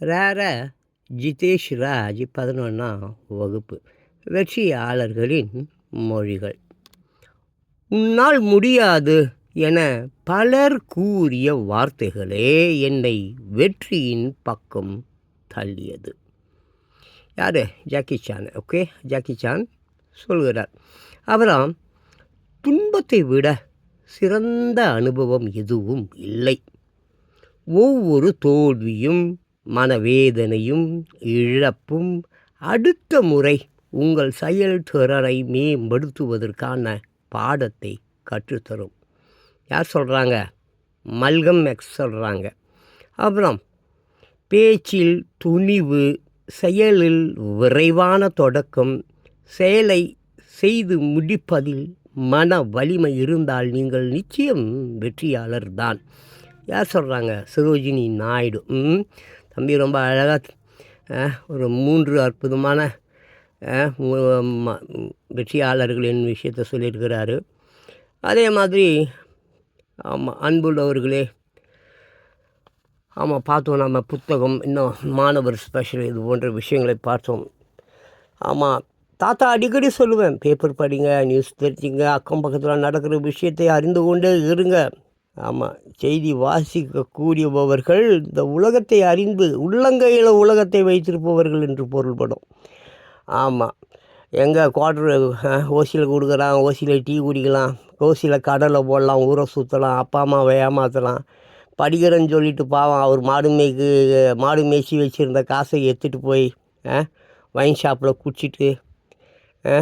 RERA Jitesh Raj பதினொன்றாம் வகுப்பு. வெற்றியாளர்களின் மொழிகள். உன்னால் முடியாது என பலர் கூறிய வார்த்தைகளே என்னை வெற்றியின் பக்கம் தள்ளியது. யார்? Jackie Chan. Okay? Jackie Chan சொல்கிறார். அவராம் துன்பத்தை விட சிறந்த அனுபவம் எதுவும் இல்லை. ஒவ்வொரு தோல்வியும் மனவேதனையும் இழப்பும் அடுத்த முறை உங்கள் செயல்திறனை மேம்படுத்துவதற்கான பாடத்தை கற்றுத்தரும். யார் சொல்கிறாங்க மல்கம் எக்ஸ் சொல்கிறாங்க அப்புறம் பேச்சில் துணிவு செயலில் விரைவான தொடக்கம் செயலை செய்து முடிப்பதில் மன வலிமை இருந்தால் நீங்கள் நிச்சயம் வெற்றியாளர் தான் யார் சொல்கிறாங்க சரோஜினி நாயுடு. தம்பி ரொம்ப அழகாக ஒரு மூன்று அற்புதமான வெற்றியாளர்களின் விஷயத்தை சொல்லியிருக்கிறாரு. அதே மாதிரி ஆமாம் அன்புள்ளவர்களே ஆமாம் பார்த்தோம் நம்ம புத்தகம் இன்னும் மாணவர் ஸ்பெஷல் இது போன்ற விஷயங்களை பார்த்தோம். ஆமாம் தாத்தா அடிக்கடி சொல்லுவேன் பேப்பர் படிங்க நியூஸ் தெரிஞ்சுங்க அக்கம் பக்கத்தில் நடக்கிற விஷயத்தை அறிந்து கொண்டே இருங்க. ஆமாம் செய்தி வாசிக்கக்கூடியபவர்கள் இந்த உலகத்தை அறிந்து உள்ளங்கையில் உலகத்தை வைத்திருப்பவர்கள் என்று பொருள்படும். ஆமாம் எங்கே குவார்டர் ஓசியில் கொடுக்குறான் ஓசியில் டீ குடிக்கலாம் ஓசியில் கடலை போடலாம் ஊரை சுற்றலாம் அப்பா அம்மாவை ஏமாற்றலாம் படிக்கிறேன்னு சொல்லிட்டு பாவம் அவர் மாடு மேய்க்கு மாடு மேய்ச்சி வச்சுருந்த காசை எடுத்துகிட்டு போய் வைன் ஷாப்பில் குடிச்சிட்டு ஆ,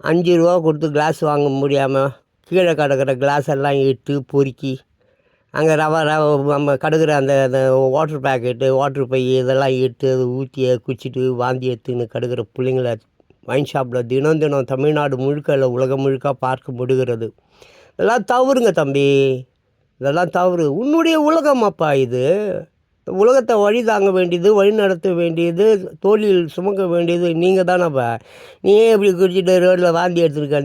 அஞ்சு ரூபா கொடுத்து கிளாஸ் வாங்க முடியாமல் கீழே கிடக்கிற கிளாஸ் எல்லாம் இட்டு பொறுக்கி அங்கே ரவ ரவ நம்ம கடுக்கிற அந்த அந்த வாட்ரு பேக்கெட்டு வாட்ரு பை இதெல்லாம் இட்டு அதை ஊற்றி குச்சிட்டு வாந்தி எடுத்துன்னு கடுக்கிற பிள்ளைங்கள வைன் ஷாப்பில் தினம் தினம் தமிழ்நாடு முழுக்க இல்லை உலகம் முழுக்க பார்க்க முடிகிறது இதெல்லாம் தவறுங்க தம்பி. இதெல்லாம் தவறு. உன்னுடைய உலகம் அப்பா இது. உலகத்தை வழி தாங்க வேண்டியது வழி நடத்த வேண்டியது தோளில் சுமக்க வேண்டியது. நீங்கள் தானப்பா நீ ஏன் இப்படி குடிச்சிட்டு ரோட்டில் வாந்தி எடுத்துட்டு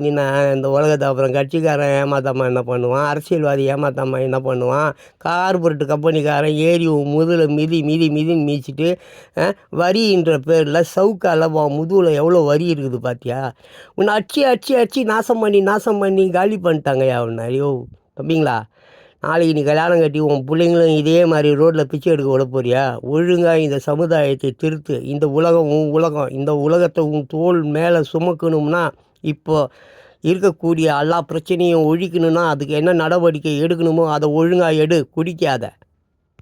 இந்த உலகத்தை அப்புறம் கட்சிக்காரன் ஏமாத்தாமல் என்ன பண்ணுவான்? அரசியல்வாதி ஏமாத்தாமல் என்ன பண்ணுவான்? கார்பரேட் கம்பெனிக்காரன் ஏறி முதுகில் மிதி மிதி மிதின்னு மீச்சிட்டு வரின்ற பேரில் சவுக்கால் முதுகில் எவ்வளோ வரி இருக்குது பார்த்தியா உன்னை அடிச்சு அடிச்சு அடிச்சு நாசம் பண்ணி நாசம் பண்ணி காலி பண்ணிட்டாங்கய்யா உன்னை. ஐயோ தம்பிங்களா? நாளைக்கு நீ கல்யாணம் கட்டி உன் பிள்ளைங்களும் இதே மாதிரி ரோட்டில் பிச்சை எடுக்க விட போறியா? ஒழுங்காக இந்த சமுதாயத்தை திருத்து. இந்த உலகம் உன் உலகம். இந்த உலகத்தை உன் தோல் மேலே சுமக்கணும்னா இப்போ இருக்கக்கூடிய எல்லா பிரச்சனையும் ஒழிக்கணும்னா அதுக்கு என்ன நடவடிக்கை எடுக்கணுமோ அதை ஒழுங்காக எடு. குடிக்காத.